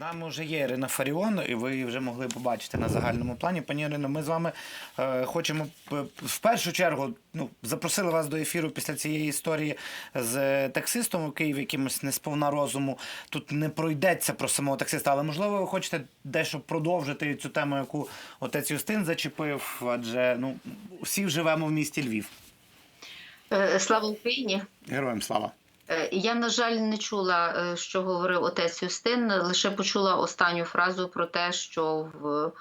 З нами вже є Ірина Фаріон, і ви вже могли побачити на загальному плані. Пані Ірино, ми з вами е, хочемо в першу чергу ну, запросили вас до ефіру після цієї історії з е, таксистом у Києві, якимось не сповна розуму. Тут не пройдеться про самого таксиста, але можливо ви хочете дещо продовжити цю тему, яку отець Юстин зачепив, адже ну, всі живемо в місті Львів. Е, Слава Україні! Героям слава! Е, Я, на жаль, не чула, е, що говорив отець Юстин, лише почула останню фразу про те, що в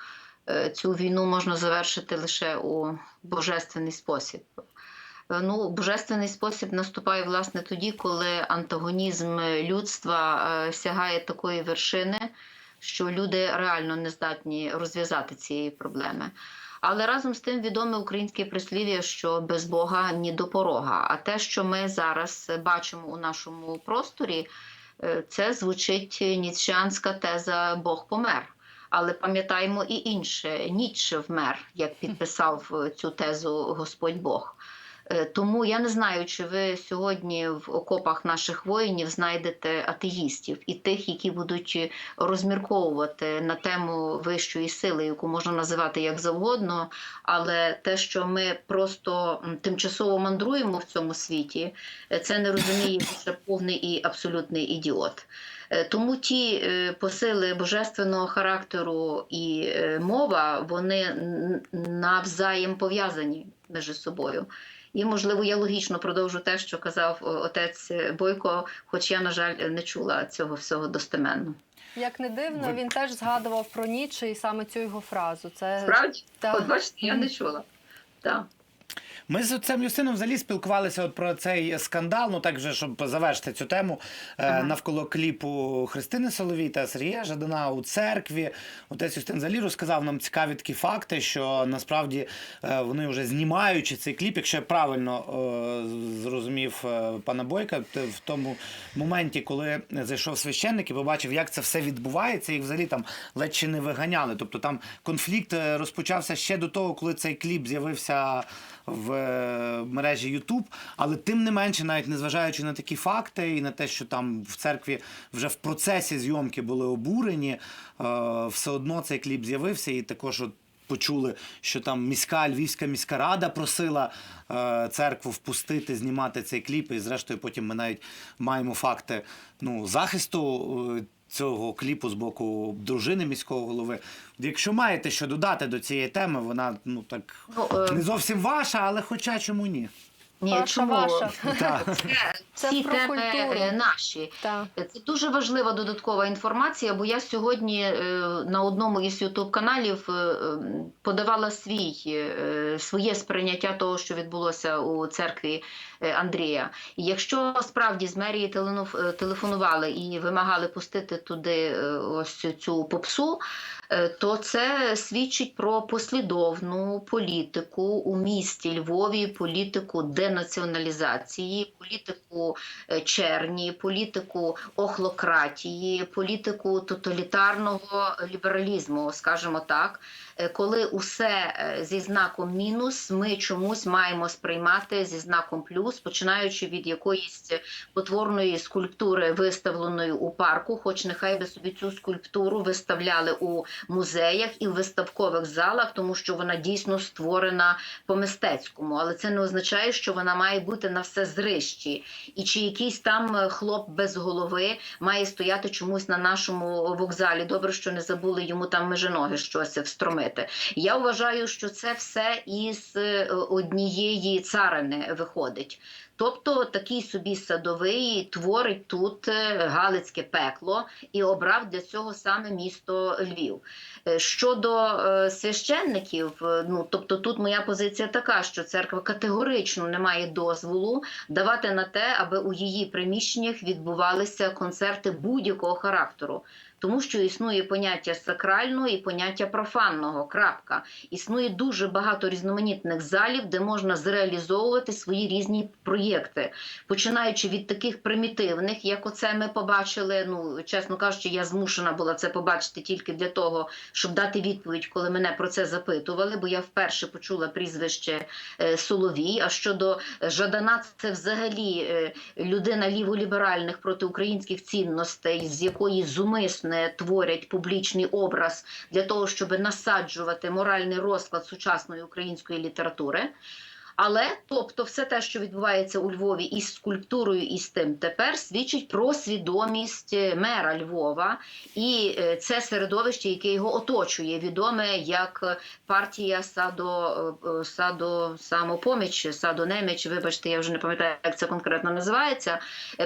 е, цю війну можна завершити лише у божественний спосіб. Ну, божественний спосіб наступає власне тоді, коли антагонізм людства сягає такої вершини, що люди реально не здатні розв'язати цієї проблеми. Але разом з тим відоме українське прислів'я, що без Бога ні до порога. А те, що ми зараз бачимо у нашому просторі, е, це звучить ніцшанська теза Бог помер. Але пам'ятаємо і інше, ніч вмер, як підписав е, цю тезу Господь Бог. Е, Тому я не знаю, чи ви сьогодні в окопах наших воїнів знайдете атеїстів і тих, які будуть розмірковувати на тему вищої сили, яку можна називати як завгодно. Але те, що ми просто тимчасово мандруємо в цьому світі, е, це не розуміє лише повний і абсолютний ідіот. Е, Тому ті е, посили божественного характеру і е, мова, вони навзаєм пов'язані між собою. І, можливо, я логічно продовжу те, що казав отець Бойко, хоч я, на жаль, не чула цього всього достеменно. Як не дивно, Ви- він теж згадував про ніч і саме цю його фразу. Це Справді? так. От бачите, я не чула. Так. Ми з цим Юстином взагалі спілкувалися от про цей скандал, ну так вже, щоб завершити цю тему е, Ага. навколо кліпу Христини Соловій та Сергія Жадана у церкві. Отець Юстин взагалі розказав нам цікаві такі факти, що насправді е, вони вже знімаючи цей кліп, якщо я правильно е, зрозумів пана Бойка, в тому моменті, коли зайшов священник і побачив, як це все відбувається, їх взагалі там ледь чи не виганяли. Тобто там конфлікт розпочався ще до того, коли цей кліп з'явився в е, мережі YouTube, але тим не менше, навіть незважаючи на такі факти і на те, що там в церкві вже в процесі зйомки були обурені, е, все одно цей кліп з'явився, і також от почули, що там міська львівська міська рада просила е, церкву впустити, знімати цей кліп. І зрештою, потім ми навіть маємо факти ну, захисту. Цього кліпу з боку дружини міського голови. Якщо маєте що додати до цієї теми, вона ну так Ну, е, не зовсім ваша, але хоча чому ні? ні, Ваша, чому? ваша. Це, Це ці про теми культуру. наші. Так. Це дуже важлива додаткова інформація, бо я сьогодні е, на одному із ютуб каналів е, е, подавала свій, е, своє сприйняття того, що відбулося у церкві Андрія. І якщо справді з мерії е, телефонували і вимагали пустити туди е, ось цю попсу, е, то це свідчить про послідовну політику у місті Львові, політику денаціоналізації, політику е, черні, політику охлократії, політику тоталітарного лібералізму, скажімо так, Е, коли усе е, зі знаком мінус, ми чомусь маємо сприймати зі знаком плюс, починаючи від якоїсь потворної скульптури, виставленої у парку, хоч нехай би собі цю скульптуру виставляли у музеях і в виставкових залах, тому що вона дійсно створена по мистецькому, але це не означає, що вона має бути на все зрищі. І чи якийсь там е, хлоп без голови має стояти чомусь на нашому вокзалі. Добре, що не забули йому там меженоги щось встромити. Я вважаю, що це все із е, однієї царини виходить. Тобто такий собі садовий творить тут е, Галицьке пекло і обрав для цього саме місто Львів. Е, Щодо е, священників, ну тобто тут моя позиція така, що церква категорично не має дозволу давати на те, аби у її приміщеннях відбувалися концерти будь-якого характеру. Тому що існує поняття сакрального і поняття профанного. Крапка. Існує дуже багато різноманітних залів, де можна зреалізовувати свої різні проєкти. Проєкти, починаючи від таких примітивних, як оце ми побачили. Ну, чесно кажучи, я змушена була це побачити тільки для того, щоб дати відповідь, коли мене про це запитували, бо я вперше почула прізвище е, Соловій. А щодо Жадана, це взагалі е, людина ліволіберальних протиукраїнських цінностей, з якої зумисне творять публічний образ для того, щоб насаджувати моральний розклад сучасної української літератури. Але тобто, все те, що відбувається у Львові із скульптурою, і з тим тепер свідчить про свідомість е, мера Львова, і е, це середовище, яке його оточує, відоме як партія Садо е, Садо самопоміч, Садо Неміч. Вибачте, я вже не пам'ятаю, як це конкретно називається.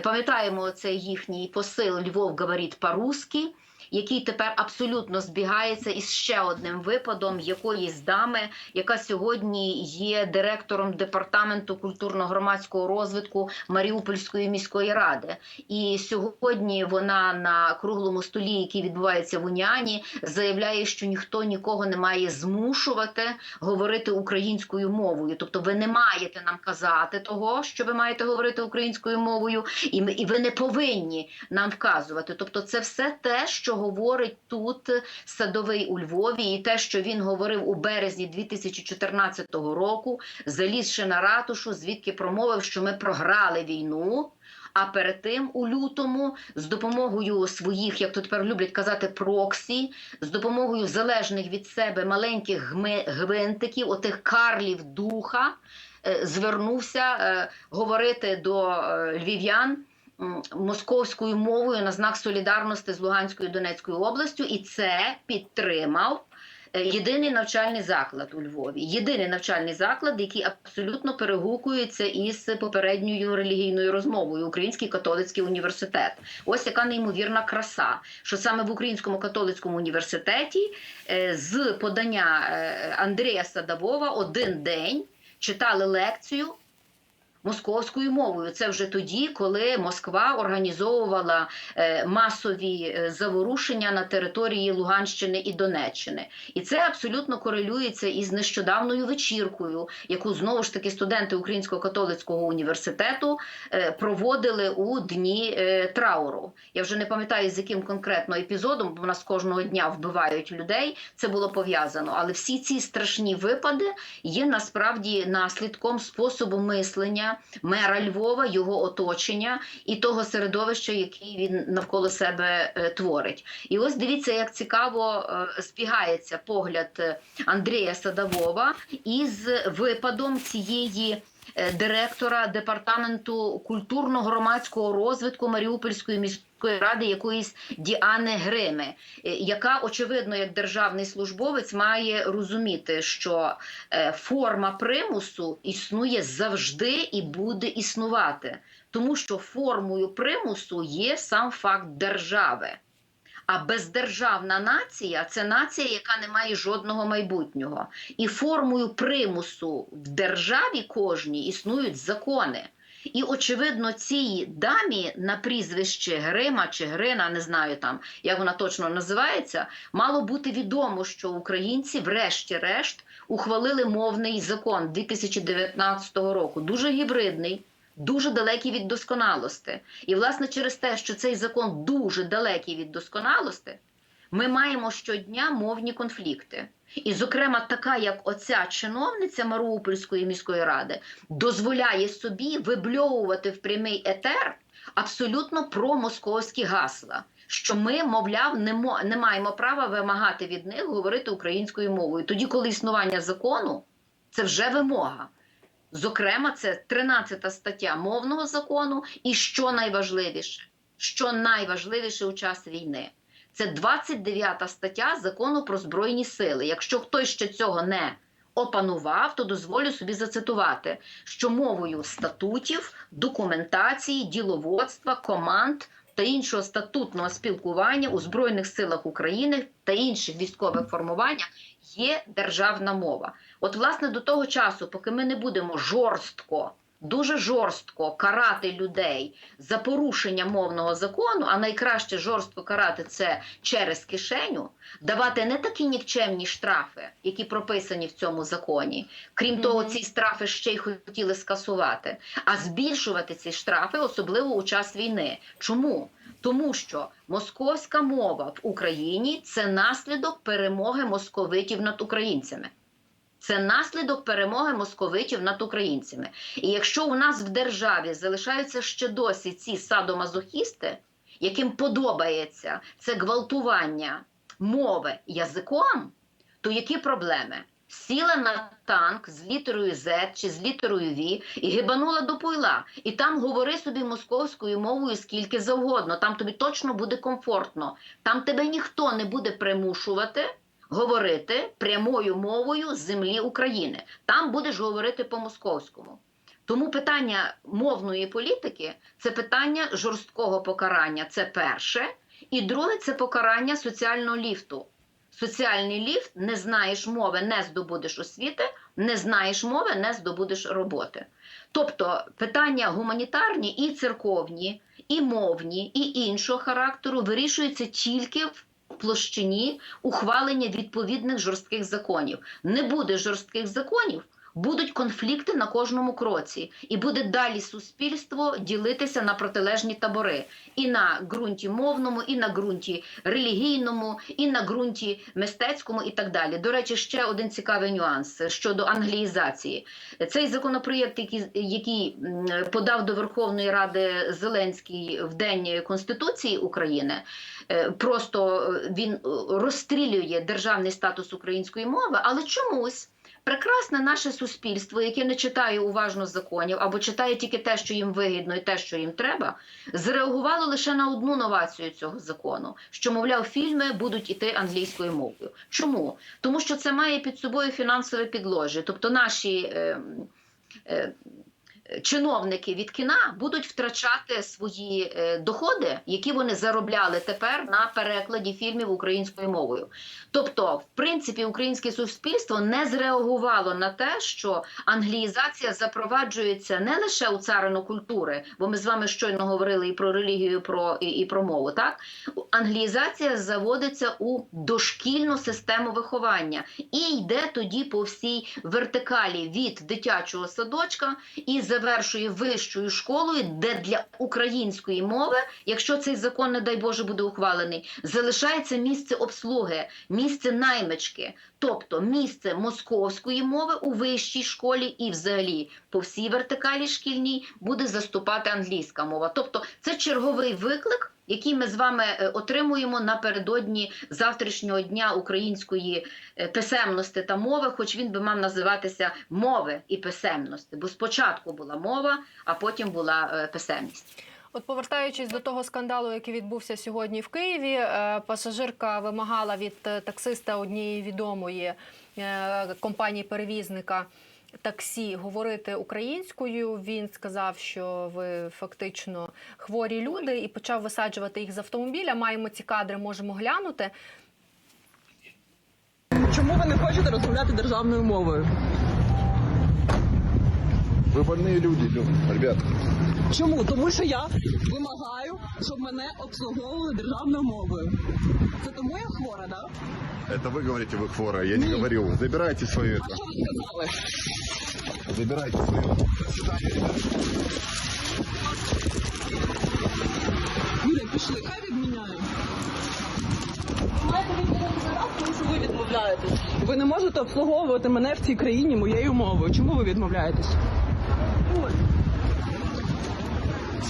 Пам'ятаємо це їхній посил Львов говорить по-русски який тепер абсолютно збігається із ще одним випадом якоїсь дами, яка сьогодні є директором департаменту культурно-громадського розвитку Маріупольської міської ради. І сьогодні вона на круглому столі, який відбувається в Уніані, заявляє, що ніхто нікого не має змушувати говорити українською мовою. Тобто, ви не маєте нам казати того, що ви маєте говорити українською мовою, і ми і ви не повинні нам вказувати. Тобто, це все те, що говорить тут садовий у Львові, і те, що він говорив у березні 2014 року, залізши на ратушу, звідки промовив, що ми програли війну. А перед тим у лютому з допомогою своїх, як то тепер люблять казати, проксі, з допомогою залежних від себе маленьких гвинтиків, отих карлів духа, е, звернувся е, говорити до е, львів'ян московською мовою на знак солідарності з Луганською і Донецькою областю, і це підтримав. е, Єдиний навчальний заклад у Львові, єдиний навчальний заклад, який абсолютно перегукується із попередньою релігійною розмовою Український католицький університет. Ось яка неймовірна краса, що саме в Українському католицькому університеті е, з подання е, Андрія Садового один день читали лекцію московською мовою. Це вже тоді, коли Москва організовувала е, масові е, заворушення на території Луганщини і Донеччини. І це абсолютно корелюється із нещодавною вечіркою, яку знову ж таки студенти Українського католицького університету е, проводили у дні трауру. Я вже не пам'ятаю з яким конкретно епізодом, бо нас кожного дня вбивають людей. Це було пов'язано. Але всі ці страшні випади є насправді наслідком способу мислення мера Львова, його оточення і того середовища, який він навколо себе е, творить. І ось дивіться, як цікаво спігається збігається погляд е, Андрія Садового із випадом цієї. Е, Директора департаменту культурно-громадського розвитку Маріупольської міської ради якоїсь Діани Грими, е, яка очевидно, як державний службовець, має розуміти, що е, форма примусу існує завжди і буде існувати, тому що формою примусу є сам факт держави. А бездержавна нація це нація, яка не має жодного майбутнього. І формою примусу в державі кожній існують закони. І, очевидно, цій дамі на прізвище Грима чи Грина, не знаю там, як вона точно називається, мало бути відомо, що українці, врешті-решт, ухвалили мовний закон 2019 року, дуже гібридний. Дуже далекий від досконалості. І, власне, через те, що цей закон дуже далекий від досконалості, ми маємо щодня мовні конфлікти. І, зокрема, така, як оця чиновниця Маріупольської міської ради, дозволяє собі вибльовувати в прямий етер абсолютно промосковські гасла. Що ми, мовляв, не, мо, не маємо права вимагати від них говорити українською мовою. Тоді, коли існування закону, це вже вимога. Зокрема, це 13 стаття мовного закону, і що найважливіше, що найважливіше у час війни, це 29 стаття закону про збройні сили. Якщо хтось ще цього не опанував, то дозволю собі зацитувати, що мовою статутів, документації, діловодства, команд та іншого статутного спілкування у Збройних силах України та інших військових формуваннях є державна мова. От, власне, до того часу, поки ми не будемо жорстко дуже жорстко карати людей за порушення мовного закону, а найкраще жорстко карати це через кишеню, давати не такі нікчемні штрафи, які прописані в цьому законі. Крім того, ці штрафи ще й хотіли скасувати, а збільшувати ці штрафи, особливо у час війни. Чому? Тому що московська мова в Україні це наслідок перемоги московитів над українцями. Це наслідок перемоги московитів над українцями. І якщо у нас в державі залишаються ще досі ці садомазохісти, яким подобається це гвалтування мови язиком, то які проблеми? Сіла на танк з літерою Z чи з літерою V і гибанула до пойла. І там говори собі московською мовою скільки завгодно. Там тобі точно буде комфортно. Там тебе ніхто не буде примушувати говорити прямою мовою з землі України. Там будеш говорити по-московському. Тому питання мовної політики це питання жорсткого покарання. Це перше. І друге це покарання соціального ліфту. Соціальний ліфт не знаєш мови, не здобудеш освіти, не знаєш мови, не здобудеш роботи. Тобто питання гуманітарні і церковні, і мовні, і іншого характеру вирішуються тільки в площині ухвалення відповідних жорстких законів. Не буде жорстких законів, будуть конфлікти на кожному кроці, і буде далі суспільство ділитися на протилежні табори і на ґрунті мовному, і на ґрунті релігійному, і на ґрунті мистецькому, і так далі. До речі, ще один цікавий нюанс щодо англіїзації. Цей законопроєкт, який, який подав до Верховної Ради Зеленський в День Конституції України, е, просто е, він е, розстрілює державний статус української мови, але чомусь. Прекрасне наше суспільство, яке не читає уважно законів або читає тільки те, що їм вигідно, і те, що їм треба, зреагувало лише на одну новацію цього закону: що, мовляв, фільми будуть іти англійською мовою. Чому? Тому що це має під собою фінансове підложі. Тобто наші е, е, чиновники від кіна будуть втрачати свої е, доходи, які вони заробляли тепер на перекладі фільмів українською мовою. Тобто, в принципі, українське суспільство не зреагувало на те, що англіїзація запроваджується не лише у царину культури, бо ми з вами щойно говорили і про релігію, про і, і про мову. Так англіїзація заводиться у дошкільну систему виховання і йде тоді по всій вертикалі від дитячого садочка і завершує вищою школою, де для української мови, якщо цей закон, не дай Боже, буде ухвалений, залишається місце обслуги, місце наймички, тобто місце московської мови у вищій школі і взагалі по всій вертикалі шкільній буде заступати англійська мова. Тобто це черговий виклик. Який ми з вами е, отримуємо напередодні завтрашнього дня української е, писемності та мови, хоч він би мав називатися мови і писемності, бо спочатку була мова, а потім була е, писемність. От повертаючись до того скандалу, який відбувся сьогодні в Києві, е, пасажирка вимагала від е, таксиста однієї відомої е, компанії перевізника таксі говорити українською. Він сказав, що ви фактично хворі люди, і почав висаджувати їх з автомобіля. Маємо ці кадри, можемо глянути. Чому ви не хочете розмовляти державною мовою? Вы больные люди, ребят. Чому? Тому що я вимагаю, щоб мене обслуговували державною мовою. Це тому я хвора, да? Это вы говорите, вы хвора, я не Нет. говорил. Забирайте свое это. Що ви сказали? Забирайте свое. Юля, пішли, хай відміняю. Маєте відмовляти, тому що ви відмовляєтесь. Ви не можете обслуговувати мене в цій країні моєю мовою. Чому ви відмовляєтесь? Ой,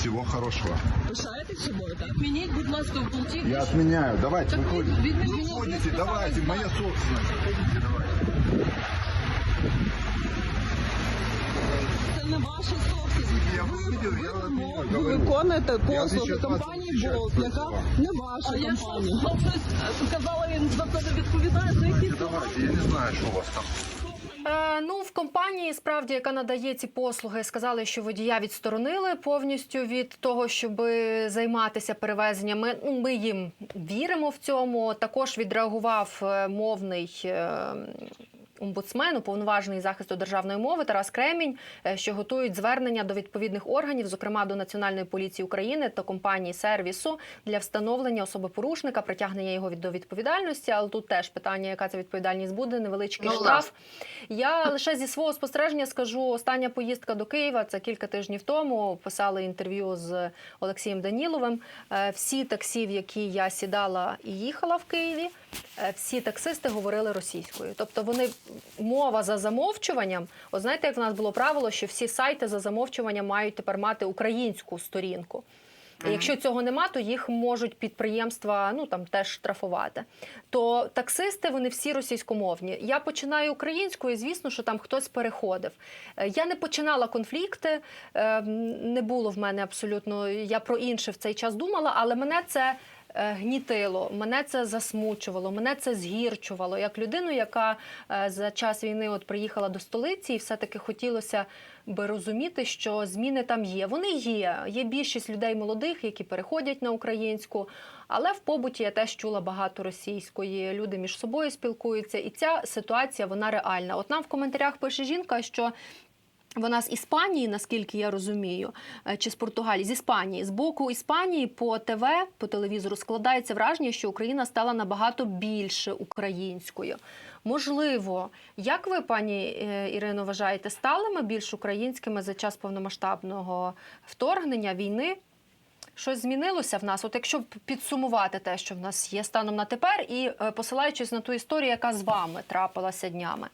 Всего хорошего. пишаєтесь собою, так? Відмініть, будь ласка, в пункті. Я отменяю. Давайте, выходите. відмініть. Выходите, давайте, моя собственность. Выходите, давайте. Це не ваша собственність. Я Ви- видел, я ви- отменяю, Ви говорю. виконуєте Я послуги сейчас вас компанії отвечаю, Болт, что яка это вам. не ваша А я компанія. що, щось сказала, він за це не відповідає, за які Давайте, давайте, я не знаю, что у вас там. Е, ну, в компанії, справді, яка надає ці послуги, сказали, що водія відсторонили повністю від того, щоб займатися перевезеннями. Ну, ми їм віримо в цьому. Також відреагував е, мовний. е, омбудсмен, уповноважений захисту державної мови Тарас Кремінь, е, що готують звернення до відповідних органів, зокрема до Національної поліції України та компанії сервісу для встановлення особи порушника, притягнення його до відповідальності. Але тут теж питання, яка ця відповідальність буде, невеличкий Ну, штраф. Я лише зі свого спостереження скажу, остання поїздка до Києва це кілька тижнів тому. Писали інтерв'ю з Олексієм Даніловим. Е, Всі таксі, в які я сідала і їхала в Києві, всі таксисти говорили російською. Тобто вони мова за замовчуванням. От знаєте, як в нас було правило, що всі сайти за замовчуванням мають тепер мати українську сторінку. Якщо цього нема, то їх можуть підприємства ну там теж штрафувати. То таксисти вони всі російськомовні. Я починаю українською, звісно, що там хтось переходив. Е, Я не починала конфлікти, е, не було в мене абсолютно. Я про інше в цей час думала, але мене це. Е, Гнітило, мене це засмучувало, мене це згірчувало як людину, яка е, за час війни от приїхала до столиці, і все-таки хотілося би розуміти, що зміни там є. Вони є. Є більшість людей молодих, які переходять на українську. Але в побуті я теж чула багато російської. Люди між собою спілкуються, і ця ситуація вона реальна. От нам в коментарях пише жінка, що. Вона з Іспанії, наскільки я розумію, е, чи з Португалії, з Іспанії. З боку Іспанії по ТВ, по телевізору складається враження, що Україна стала набагато більше українською. Можливо, як ви, пані е, Ірино, вважаєте, стали ми більш українськими за час повномасштабного вторгнення війни? Щось змінилося в нас? От якщо підсумувати те, що в нас є станом на тепер, і е, посилаючись на ту історію, яка з вами трапилася днями.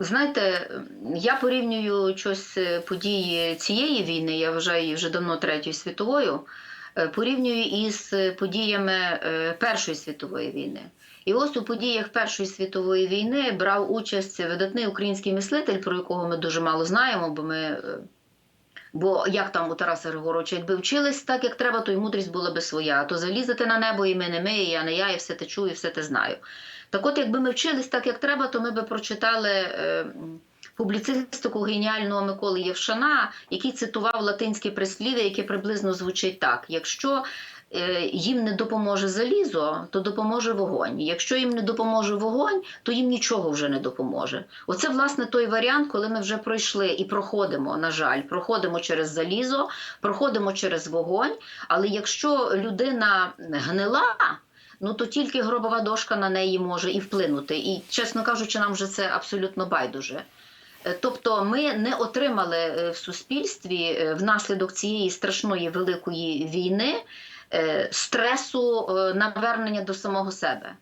Знаєте, я порівнюю щось е, події цієї війни, я вважаю її вже давно третьою світовою, е, порівнюю із е, подіями Першої світової війни. І ось у подіях Першої світової війни брав участь видатний український мислитель, про якого ми дуже мало знаємо, бо ми. Бо як там у Тараса Григоровича, якби вчились так, як треба, то й мудрість була би своя. А то залізете на небо, і ми не ми, і я не я, і все те чую, і все те знаю. Так от, якби ми вчились так, як треба, то ми би прочитали е, публіцистику геніального Миколи Євшана, який цитував латинське прислів'я, яке приблизно звучить так: якщо їм не допоможе залізо, то допоможе вогонь. Якщо їм не допоможе вогонь, то їм нічого вже не допоможе. Оце власне той варіант, коли ми вже пройшли і проходимо, на жаль, проходимо через залізо, проходимо через вогонь. Але якщо людина гнила, ну то тільки гробова дошка на неї може і вплинути. І, чесно кажучи, нам вже це абсолютно байдуже. Е, Тобто ми не отримали е, в суспільстві е, внаслідок цієї страшної великої війни е, стресу е, навернення до самого себе.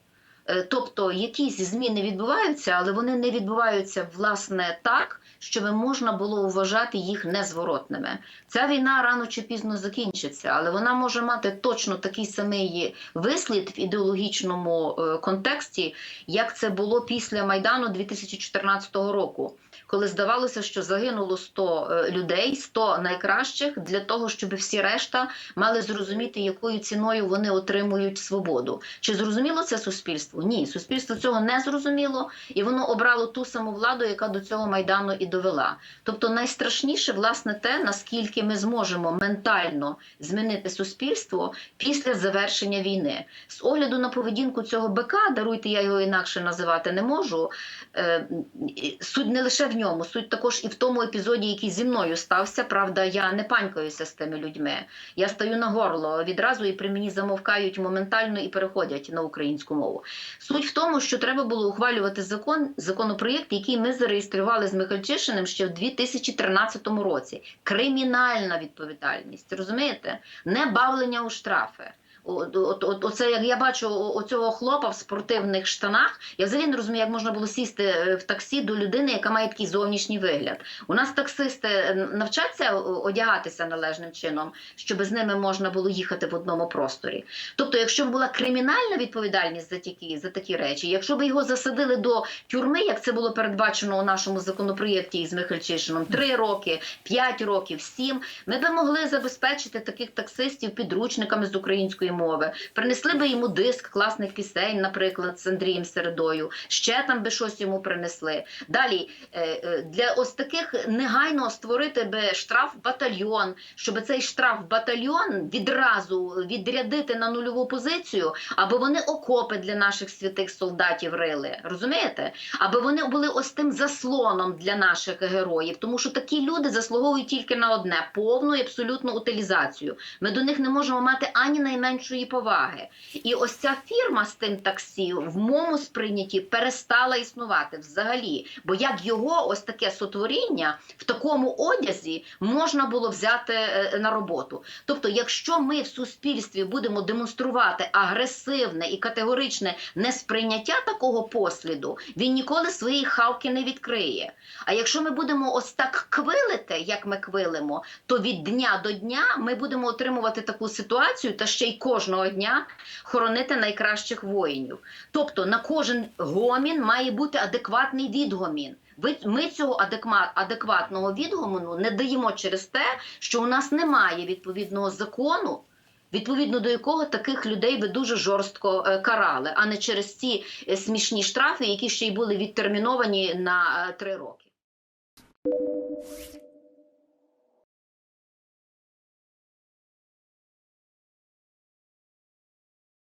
Е, Тобто якісь зміни відбуваються, але вони не відбуваються власне так, щоб можна було вважати їх незворотними. Ця війна рано чи пізно закінчиться, але вона може мати точно такий самий вислід в ідеологічному е, контексті, як це було після Майдану 2014 року. Коли здавалося, що загинуло 100 е, людей, 100 найкращих для того, щоб всі решта мали зрозуміти, якою ціною вони отримують свободу. Чи зрозуміло це суспільство? Ні, суспільство цього не зрозуміло, і воно обрало ту саму владу, яка до цього майдану і довела. Тобто, найстрашніше, власне, те, наскільки ми зможемо ментально змінити суспільство після завершення війни. З огляду на поведінку цього бика, даруйте, я його інакше називати не можу. е, Суть не лише в ньому, суть також і в тому епізоді, який зі мною стався. Правда, я не панькаюся з тими людьми. Я стаю на горло відразу і при мені замовкають моментально і переходять на українську мову. Суть в тому, що треба було ухвалювати закон, законопроєкт, який ми зареєстрували з Михальчишиним ще в 2013 році. Кримінальна відповідальність, розумієте? Не бавлення у штрафи. От, от, от, оце як я бачу оцього хлопа в спортивних штанах, я взагалі не розумію, як можна було сісти е, в таксі до людини, яка має такий зовнішній вигляд. У нас таксисти е, навчаться одягатися належним чином, щоб з ними можна було їхати в одному просторі. Тобто, якщо б була кримінальна відповідальність за такі, за такі речі, якщо б його засадили до тюрми, як це було передбачено у нашому законопроєкті із Михальчишином, 3 роки, 5 років, 7, ми би могли забезпечити таких таксистів підручниками з української мови, принесли би йому диск класних пісень, наприклад, з Андрієм Середою, ще там би щось йому принесли. Далі е, е, для ось таких негайно створити би штраф батальйон, щоб цей штраф батальйон відразу відрядити на нульову позицію, аби вони окопи для наших святих солдатів рили. Розумієте? Аби вони були ось тим заслоном для наших героїв, тому що такі люди заслуговують тільки на одне повну і абсолютну утилізацію. Ми до них не можемо мати ані найменшої поваги. І ось ця фірма з тим таксі в моєму сприйнятті перестала існувати взагалі. Бо як його ось таке сотворіння в такому одязі можна було взяти е, на роботу? Тобто, якщо ми в суспільстві будемо демонструвати агресивне і категоричне несприйняття такого посліду, він ніколи своєї хавки не відкриє. А якщо ми будемо ось так квилити, як ми квилимо, то від дня до дня ми будемо отримувати таку ситуацію та ще й кожного дня хоронити найкращих воїнів. Тобто на кожен гомін має бути адекватний відгомін. Ми цього адекватного відгомону не даємо через те, що у нас немає відповідного закону, відповідно до якого таких людей би дуже жорстко е, карали, а не через ці е, смішні штрафи, які ще й були відтерміновані на е, три роки.